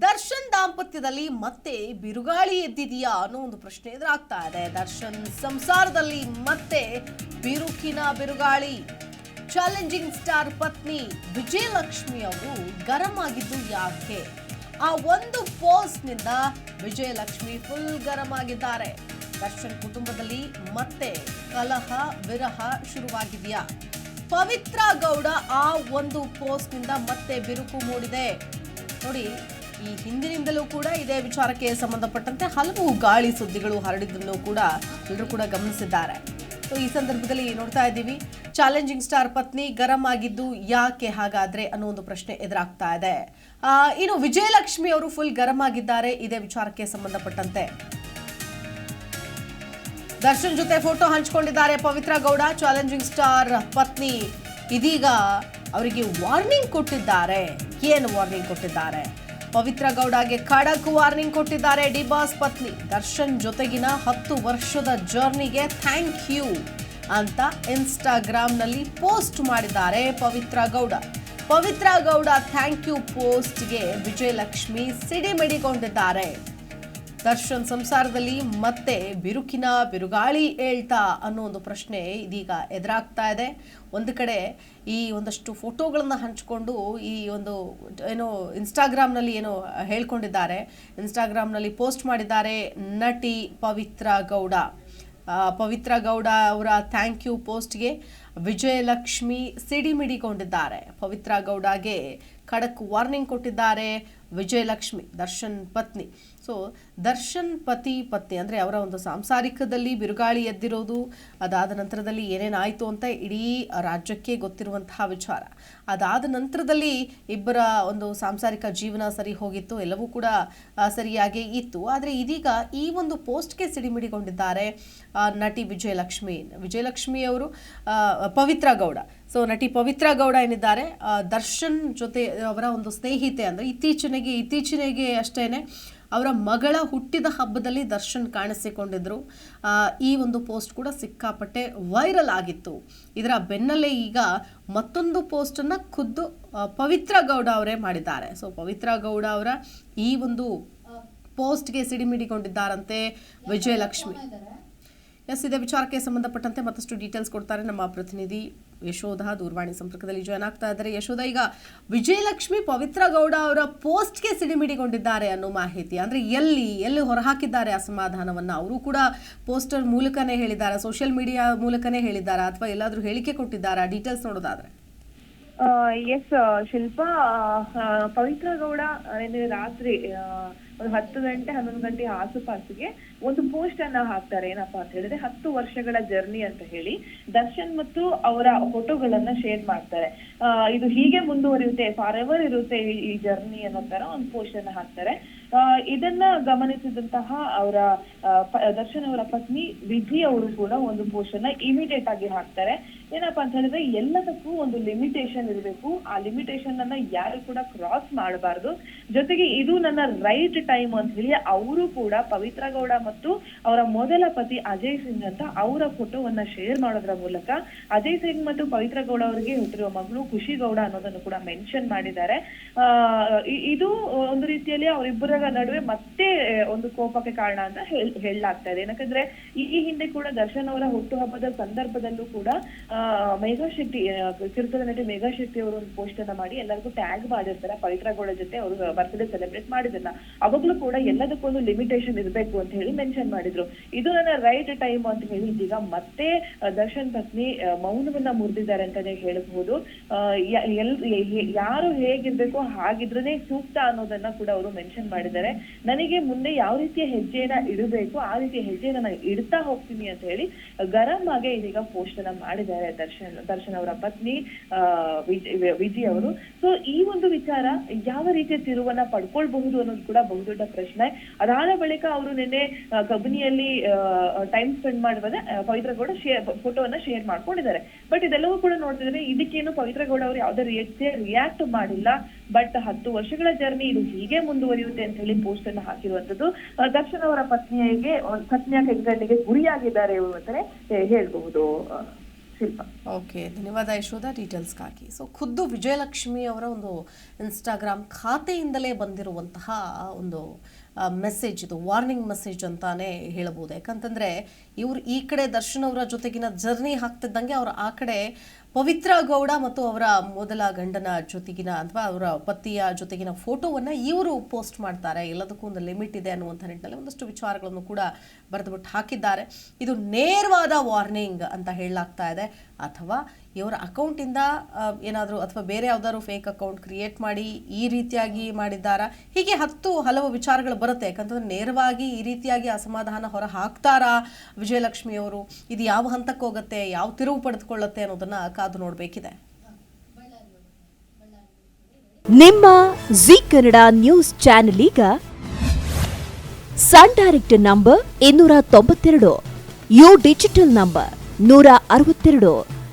ದರ್ಶನ್ ದಾಂಪತ್ಯದಲ್ಲಿ ಮತ್ತೆ ಬಿರುಗಾಳಿ ಎದ್ದಿದೆಯಾ ಅನ್ನೋ ಒಂದು ಪ್ರಶ್ನೆ ಎದುರಾಗ್ತಾ ಇದೆ. ದರ್ಶನ್ ಸಂಸಾರದಲ್ಲಿ ಮತ್ತೆ ಬಿರುಕಿನ ಬಿರುಗಾಳಿ. ಚಾಲೆಂಜಿಂಗ್ ಸ್ಟಾರ್ ಪತ್ನಿ ವಿಜಯಲಕ್ಷ್ಮಿ ಅವರು ಗರಂ ಆಗಿದ್ದು ಯಾಕೆ? ಆ ಒಂದು ಪೋಸ್ಟ್ನಿಂದ ವಿಜಯಲಕ್ಷ್ಮಿ ಫುಲ್ ಗರಂ ಆಗಿದ್ದಾರೆ ದರ್ಶನ್ ಕುಟುಂಬದಲ್ಲಿ ಮತ್ತೆ ಕಲಹ, ವಿರಹ ಶುರುವಾಗಿದೆಯಾ? ಪವಿತ್ರ ಗೌಡ ಆ ಒಂದು ಪೋಸ್ಟ್ನಿಂದ ಮತ್ತೆ ಬಿರುಕು ಮೂಡಿದೆ. ನೋಡಿ ಈ ಹಿಂದಿನಿಂದಲೂ ಕೂಡ ಇದೇ ವಿಚಾರಕ್ಕೆ ಸಂಬಂಧಪಟ್ಟಂತೆ ಹಲವು ಗಾಳಿ ಸುದ್ದಿಗಳು ಹರಡಿದ್ದನ್ನು ಕೂಡ ಎಲ್ಲರೂ ಕೂಡ ಗಮನಿಸಿದ್ದಾರೆ. ಸೊ, ಈ ಸಂದರ್ಭದಲ್ಲಿ ನೋಡ್ತಾ ಇದ್ದೀವಿ, ಚಾಲೆಂಜಿಂಗ್ ಸ್ಟಾರ್ ಪತ್ನಿ ಗರಂ ಆಗಿದ್ದು ಯಾಕೆ ಹಾಗಾದ್ರೆ ಅನ್ನೋ ಒಂದು ಪ್ರಶ್ನೆ ಎದುರಾಗ್ತಾ ಇದೆ. ಇನ್ನು ವಿಜಯಲಕ್ಷ್ಮಿ ಅವರು ಫುಲ್ ಗರಂ ಆಗಿದ್ದಾರೆ, ಇದೇ ವಿಚಾರಕ್ಕೆ ಸಂಬಂಧಪಟ್ಟಂತೆ. ದರ್ಶನ್ ಜೊತೆ ಫೋಟೋ ಹಂಚಿಕೊಂಡಿದ್ದಾರೆ ಪವಿತ್ರ ಗೌಡ, ಚಾಲೆಂಜಿಂಗ್ ಸ್ಟಾರ್ ಪತ್ನಿ. ಇದೀಗ ಅವರಿಗೆ ವಾರ್ನಿಂಗ್ ಕೊಟ್ಟಿದ್ದಾರೆ. ಏನು ವಾರ್ನಿಂಗ್ ಕೊಟ್ಟಿದ್ದಾರೆ? ಪವಿತ್ರ ಗೌಡಗೆ ಖಡಕ್ ವಾರ್ನಿಂಗ್ ಕೊಟ್ಟಿದ್ದಾರೆ ಡಿ ಬಾಸ್ ಪತ್ನಿ. ದರ್ಶನ್ ಜೊತೆಗಿನ ಹತ್ತು ವರ್ಷದ ಜರ್ನಿಗೆ ಥ್ಯಾಂಕ್ ಯು ಅಂತ ಇನ್ಸ್ಟಾಗ್ರಾಮ್ನಲ್ಲಿ ಪೋಸ್ಟ್ ಮಾಡಿದ್ದಾರೆ ಪವಿತ್ರ ಗೌಡ. ಪವಿತ್ರ ಗೌಡ ಥ್ಯಾಂಕ್ ಯು ಪೋಸ್ಟ್ಗೆ ವಿಜಯಲಕ್ಷ್ಮಿ ಸಿಡಿಮಿಡಿಗೊಂಡಿದ್ದಾರೆ. ದರ್ಶನ್ ಸಂಸಾರದಲ್ಲಿ ಮತ್ತೆ ಬಿರುಕಿನ ಬಿರುಗಾಳಿ ಏಳ್ತಾ ಅನ್ನೋ ಒಂದು ಪ್ರಶ್ನೆ ಇದೀಗ ಎದುರಾಗ್ತಾ ಇದೆ. ಒಂದು ಕಡೆ ಈ ಒಂದಷ್ಟು ಫೋಟೋಗಳನ್ನು ಹಂಚಿಕೊಂಡು ಈ ಒಂದು ಏನೋ ಇನ್ಸ್ಟಾಗ್ರಾಮ್ನಲ್ಲಿ ಏನೋ ಹೇಳ್ಕೊಂಡಿದ್ದಾರೆ. ಇನ್ಸ್ಟಾಗ್ರಾಮ್ನಲ್ಲಿ ಪೋಸ್ಟ್ ಮಾಡಿದ್ದಾರೆ ನಟಿ ಪವಿತ್ರ ಗೌಡ. ಪವಿತ್ರ ಗೌಡ ಅವರ ಥ್ಯಾಂಕ್ ಯು ಪೋಸ್ಟ್ಗೆ ವಿಜಯಲಕ್ಷ್ಮಿ ಸಿಡಿಮಿಡಿಗೊಂಡಿದ್ದಾರೆ. ಪವಿತ್ರ ಗೌಡಗೆ ಖಡಕ್ ವಾರ್ನಿಂಗ್ ಕೊಟ್ಟಿದ್ದಾರೆ. ವಿಜಯಲಕ್ಷ್ಮಿ, ದರ್ಶನ್ ಪತ್ನಿ. ಸೊ ದರ್ಶನ್ ಪತಿ ಪತ್ನಿ ಅಂದರೆ ಅವರ ಒಂದು ಸಾಂಸಾರಿಕದಲ್ಲಿ ಬಿರುಗಾಳಿ ಎದ್ದಿರೋದು, ಅದಾದ ನಂತರದಲ್ಲಿ ಏನೇನಾಯಿತು ಅಂತ ಇಡೀ ರಾಜ್ಯಕ್ಕೆ ಗೊತ್ತಿರುವಂತಹ ವಿಚಾರ. ಅದಾದ ನಂತರದಲ್ಲಿ ಇಬ್ಬರ ಒಂದು ಸಾಂಸಾರಿಕ ಜೀವನ ಸರಿ ಹೋಗಿತ್ತು, ಎಲ್ಲವೂ ಕೂಡ ಸರಿಯಾಗಿ ಇತ್ತು. ಆದರೆ ಇದೀಗ ಈ ಒಂದು ಪೋಸ್ಟ್ಗೆ ಸಿಡಿಮಿಡಿಗೊಂಡಿದ್ದಾರೆ ನಟಿ ವಿಜಯಲಕ್ಷ್ಮಿ. ವಿಜಯಲಕ್ಷ್ಮಿ ಅವರು ಪವಿತ್ರ ಗೌಡ. ಸೊ ನಟಿ ಪವಿತ್ರ ಗೌಡ ಏನಿದ್ದಾರೆ ದರ್ಶನ್ ಜೊತೆ ಅವರ ಒಂದು ಸ್ನೇಹಿತೆ ಅಂದರೆ ಇತ್ತೀಚಿನಗೆ ಇತ್ತೀಚಿನಗೆ ಅಷ್ಟೇ ಅವರ ಮಗಳ ಹುಟ್ಟಿದ ಹಬ್ಬದಲ್ಲಿ ದರ್ಶನ್ ಕಾಣಿಸಿಕೊಂಡಿದ್ದರು ಈ ಒಂದು ಪೋಸ್ಟ್ ಕೂಡ ಸಿಕ್ಕಾಪಟ್ಟೆ ವೈರಲ್ ಆಗಿತ್ತು. ಇದರ ಬೆನ್ನಲ್ಲೇ ಈಗ ಮತ್ತೊಂದು ಪೋಸ್ಟನ್ನು ಖುದ್ದು ಪವಿತ್ರ ಗೌಡ ಅವರೇ ಮಾಡಿದ್ದಾರೆ. ಸೊ ಪವಿತ್ರ ಗೌಡ ಅವರ ಈ ಒಂದು ಪೋಸ್ಟ್ಗೆ ಸಿಡಿಮಿಡಿಕೊಂಡಿದ್ದಾರಂತೆ ವಿಜಯಲಕ್ಷ್ಮಿ. ಎಸ್ ಇದೇ ವಿಚಾರಕ್ಕೆ ಸಂಬಂಧಪಟ್ಟಂತೆ ಮತ್ತಷ್ಟು ಡೀಟೇಲ್ಸ್ ಕೊಡ್ತಾರೆ ನಮ್ಮ ಪ್ರತಿನಿಧಿ ಯಶೋಧ ದೂರವಾಣಿ ಸಂಪರ್ಕದಲ್ಲಿ ಜಾಯ್ನ್ ಆಗ್ತಾ ಇದ್ದಾರೆ. ಯಶೋಧ, ಈಗ ವಿಜಯಲಕ್ಷ್ಮಿ ಪವಿತ್ರ ಗೌಡ ಅವರ ಪೋಸ್ಟ್ಗೆ ಸಿಡಿಮಿಡಿಗೊಂಡಿದ್ದಾರೆ ಅನ್ನೋ ಮಾಹಿತಿ. ಅಂದರೆ ಎಲ್ಲಿ ಎಲ್ಲಿ ಹೊರಹಾಕಿದ್ದಾರೆ ಅಸಮಾಧಾನವನ್ನು ಅವರು ಕೂಡ ಪೋಸ್ಟರ್ ಮೂಲಕನೇ ಹೇಳಿದ್ದಾರೆ ಸೋಷಿಯಲ್ ಮೀಡಿಯಾ ಮೂಲಕನೇ ಹೇಳಿದ್ದಾರೆ ಅಥವಾ ಎಲ್ಲಾದರೂ ಹೇಳಿಕೆ ಕೊಟ್ಟಿದ್ದಾರಾ? ಡೀಟೇಲ್ಸ್ ನೋಡೋದಾದ್ರೆ. ಎಸ್ ಶಿಲ್ಪಾ ಪವಿತ್ರ ಗೌಡ ನಿನ್ನೆ ರಾತ್ರಿ ಒಂದು ಹತ್ತು ಗಂಟೆ, ಹನ್ನೊಂದು ಗಂಟೆ ಆಸುಪಾಸಿಗೆ ಒಂದು ಪೋಸ್ಟ್ ಅನ್ನ ಹಾಕ್ತಾರೆ. ಏನಪ್ಪಾ ಅಂತ ಹೇಳಿದ್ರೆ ಹತ್ತು ವರ್ಷಗಳ ಜರ್ನಿ ಅಂತ ಹೇಳಿ ದರ್ಶನ್ ಮತ್ತು ಅವರ ಫೋಟೋಗಳನ್ನ ಶೇರ್ ಮಾಡ್ತಾರೆ. ಇದು ಹೀಗೆ ಮುಂದುವರಿಯುತ್ತೆ ಫಾರ್ ಎವರ್ ಇರುತ್ತೆ ಈ- ಜರ್ನಿ ಅನ್ನೋ ತರ ಒಂದು ಪೋಸ್ಟ್ ಅನ್ನ ಹಾಕ್ತಾರೆ. ಇದನ್ನ ಗಮನಿಸಿದಂತಹ ಅವರ ದರ್ಶನ್ ಅವರ ಪತ್ನಿ ವಿಧಿ ಅವರು ಕೂಡ ಒಂದು ಪೋಸ್ಟ್ ಅನ್ನ ಇಮಿಡಿಯೇಟ್ ಆಗಿ ಹಾಕ್ತಾರೆ. ಏನಪ್ಪಾ ಅಂತ ಹೇಳಿದ್ರೆ ಎಲ್ಲದಕ್ಕೂ ಒಂದು ಲಿಮಿಟೇಷನ್ ಇರಬೇಕು. ಆ ಲಿಮಿಟೇಷನ್ ಅನ್ನ ಯಾರು ಕೂಡ ಕ್ರಾಸ್ ಮಾಡಬಾರದು. ಜೊತೆಗೆ ಇದು ನನ್ನ ರೈಟ್ ಟೈಮ್ ಅಂತ ಹೇಳಿ ಅವರು ಕೂಡ ಪವಿತ್ರ ಗೌಡ ಮತ್ತು ಅವರ ಮೊದಲ ಪತಿ ಅಜಯ್ ಸಿಂಗ್ ಅಂತ ಅವರ ಫೋಟೋವನ್ನ ಶೇರ್ ಮಾಡೋದ್ರ ಮೂಲಕ ಅಜಯ್ ಸಿಂಗ್ ಮತ್ತು ಪವಿತ್ರ ಗೌಡ ಅವರಿಗೆ ಹುಟ್ಟಿರುವ ಮಗಳು ಖುಷಿ ಗೌಡ ಅನ್ನೋದನ್ನು ಕೂಡ ಮೆನ್ಷನ್ ಮಾಡಿದ್ದಾರೆ. ಇದು ಒಂದು ರೀತಿಯಲ್ಲಿ ಅವರಿಬ್ಬರ ನಡುವೆ ಮತ್ತೆ ಒಂದು ಕೋಪಕ್ಕೆ ಕಾರಣ ಅಂತ ಹೇಳ್- ಹೇಳಲಾಗ್ತಾ ಇದೆ ಯಾಕಂದ್ರೆ ಈ ಹಿಂದೆ ಕೂಡ ದರ್ಶನ್ ಅವರ ಹುಟ್ಟುಹಬ್ಬದ ಸಂದರ್ಭದಲ್ಲೂ ಕೂಡ ಮೇಘಾ ಶೆಟ್ಟಿ ಕಿರುತದ ನಟಿ ಮೇಘಾ ಶೆಟ್ಟಿ ಅವರು ಒಂದು ಪೋಸ್ಟ್ ಅನ್ನ ಮಾಡಿ ಎಲ್ಲರಿಗೂ ಟ್ಯಾಗ್ ಮಾಡಿರ್ತಾರೆ. ಪವಿತ್ರ ಗೌಡ ಜೊತೆ ಅವರು ಬರ್ತ್ಡೇ ಸೆಲೆಬ್ರೇಟ್ ಮಾಡಿದ್ರಲ್ಲ, ಅವಾಗ್ಲೂ ಕೂಡ ಎಲ್ಲದಕ್ಕೂ ಒಂದು ಲಿಮಿಟೇಷನ್ ಇರಬೇಕು ಅಂತ ಹೇಳಿ ಮೆನ್ಷನ್ ಮಾಡಿದ್ರು. ಇದು ನನ್ನ ರೈಟ್ ಟೈಮ್ ಅಂತ ಹೇಳಿ ಇದೀಗ ಮತ್ತೆ ದರ್ಶನ್ ಪತ್ನಿ ಮೌನವನ್ನ ಮುರಿದಿದ್ದಾರೆ ಅಂತಾನೆ ಹೇಳಬಹುದು. ಯಾರು ಹೇಗಿರ್ಬೇಕು ಹಾಗಿದ್ರೇನೆ ಸೂಕ್ತ ಅನ್ನೋದನ್ನ ಕೂಡ ಅವರು ಮೆನ್ಷನ್ ಮಾಡಿದ್ದಾರೆ ನನಗೆ ಮುಂದೆ ಯಾವ ರೀತಿಯ ಹೆಜ್ಜೆಯನ್ನ ಇಡಬೇಕು, ಆ ರೀತಿಯ ಹೆಜ್ಜೆಯನ್ನ ನಾನು ಇಡ್ತಾ ಹೋಗ್ತೀನಿ ಅಂತ ಹೇಳಿ, ಗರಂ ಆಗಿ ಇದೀಗ ಪೋಸ್ಟ್ ಅನ್ನ ಮಾಡಿದ್ದಾರೆ ದರ್ಶನ್ ದರ್ಶನ್ ಅವರ ಪತ್ನಿ ವಿಜಿ ಅವರು. ಸೊ ಈ ಒಂದು ವಿಚಾರ ಯಾವ ರೀತಿಯ ತಿರುವನ್ನ ಪಡ್ಕೊಳ್ಬಹುದು ಅನ್ನೋದು ಕೂಡ ಬಹುದೊಡ್ಡ ಪ್ರಶ್ನೆ. ಅದಾದ ಬಳಿಕ ಅವರು ನಿನ್ನೆ ಕಬಿನಿಯಲ್ಲಿ ಟೈಮ್ ಸ್ಪೆಂಡ್ ಮಾಡುವಾಗ ಪವಿತ್ರ ಗೌಡ ಶೇರ್ ಫೋಟೋವನ್ನ ಶೇರ್ ಮಾಡ್ಕೊಂಡಿದ್ದಾರೆ. ಬಟ್ ಇದೆಲ್ಲವೂ ಕೂಡ ನೋಡ್ತಿದ್ರೆ ಇದಕ್ಕೇನು ಪವಿತ್ರ ಗೌಡ ಅವರು ಯಾವುದೇ ರೀತಿಯ ರಿಯಾಕ್ಟ್ ಮಾಡಿಲ್ಲ. ಬಟ್ ಹತ್ತು ವರ್ಷಗಳ ಜರ್ನಿ ಇದು ಹೀಗೆ ಮುಂದುವರಿಯುತ್ತೆ ಅಂತ ಹೇಳಿ ಪೋಸ್ಟ್ ಅನ್ನು ಹಾಕಿರುವಂತದ್ದು ದರ್ಶನ್ ಅವರ ಪತ್ನಿಗೆ ಪತ್ನಿಯ ಕೈಗಣ್ಣಿಗೆ ಗುರಿಯಾಗಿದ್ದಾರೆ ಇವರು ಅಂತಾನೆ ಹೇಳ್ಬಹುದು ಓಕೆ ಧನ್ಯವಾದ ಯಶೋಧ. ಡೀಟೇಲ್ಸ್ಗಾಗಿ ಸೊ ಖುದ್ದು ವಿಜಯಲಕ್ಷ್ಮಿ ಅವರ ಒಂದು ಇನ್ಸ್ಟಾಗ್ರಾಮ್ ಖಾತೆಯಿಂದಲೇ ಬಂದಿರುವಂತಹ ಒಂದು ಮೆಸೇಜ್ ಇದು ವಾರ್ನಿಂಗ್ ಮೆಸೇಜ್ ಅಂತಾನೆ ಹೇಳ್ಬೋದು. ಯಾಕಂತಂದ್ರೆ ಇವ್ರು ಈ ಕಡೆ ದರ್ಶನ್ ಅವರ ಜೊತೆಗಿನ ಜರ್ನಿ ಹಾಕ್ತಿದ್ದಂಗೆ ಅವ್ರ ಆ ಕಡೆ ಪವಿತ್ರ ಗೌಡ ಮತ್ತು ಅವರ ಮೊದಲ ಗಂಡನ ಜೊತೆಗಿನ ಅಥವಾ ಅವರ ಪತಿಯ ಜೊತೆಗಿನ ಫೋಟೋವನ್ನ ಇವರು ಪೋಸ್ಟ್ ಮಾಡ್ತಾರೆ. ಎಲ್ಲದಕ್ಕೂ ಒಂದು ಲಿಮಿಟ್ ಇದೆ ಅನ್ನುವಂಥ ನಿಟ್ಟಿನಲ್ಲಿ ಒಂದಷ್ಟು ವಿಚಾರಗಳನ್ನು ಕೂಡ ಬರೆದುಬಿಟ್ಟು ಹಾಕಿದ್ದಾರೆ. ಇದು ನೇರವಾದ ವಾರ್ನಿಂಗ್ ಅಂತ ಹೇಳಲಾಗ್ತಾ ಇದೆ. ಅಥವಾ ಇವರ ಅಕೌಂಟಿಂದ ಏನಾದರೂ ಅಥವಾ ಬೇರೆ ಯಾವ್ದಾದ್ರು ಫೇಕ್ ಅಕೌಂಟ್ ಕ್ರಿಯೇಟ್ ಮಾಡಿ ಈ ರೀತಿಯಾಗಿ ಮಾಡಿದ್ದಾರಾ? ಹೀಗೆ ಹತ್ತು ಹಲವು ವಿಚಾರಗಳು ಬರುತ್ತೆ. ಯಾಕಂತಂದ್ರೆ ನೇರವಾಗಿ ಈ ರೀತಿಯಾಗಿ ಅಸಮಾಧಾನ ಹೊರ ಹಾಕ್ತಾರಾ ವಿಜಯಲಕ್ಷ್ಮಿಯವರು ಇದು ಯಾವ ಹಂತಕ್ಕೆ ಹೋಗುತ್ತೆ? ಯಾವ ತಿರುವು ಪಡೆದುಕೊಳ್ಳುತ್ತೆ ಅನ್ನೋದನ್ನ ಕಾದು ನೋಡಬೇಕಿದೆ. ನಿಮ್ಮ ಜಿ ಕನ್ನಡ ನ್ಯೂಸ್ ಚಾನೆಲ್ ಈಗ ಸನ್ ಡೈರೆಕ್ಟ್ ನಂಬರ್ ಇನ್ನೂರ ತೊಂಬತ್ತೆರಡು, ಯು ಡಿಜಿಟಲ್ ನಂಬರ್ ನೂರ ಅರವತ್ತೆರಡು.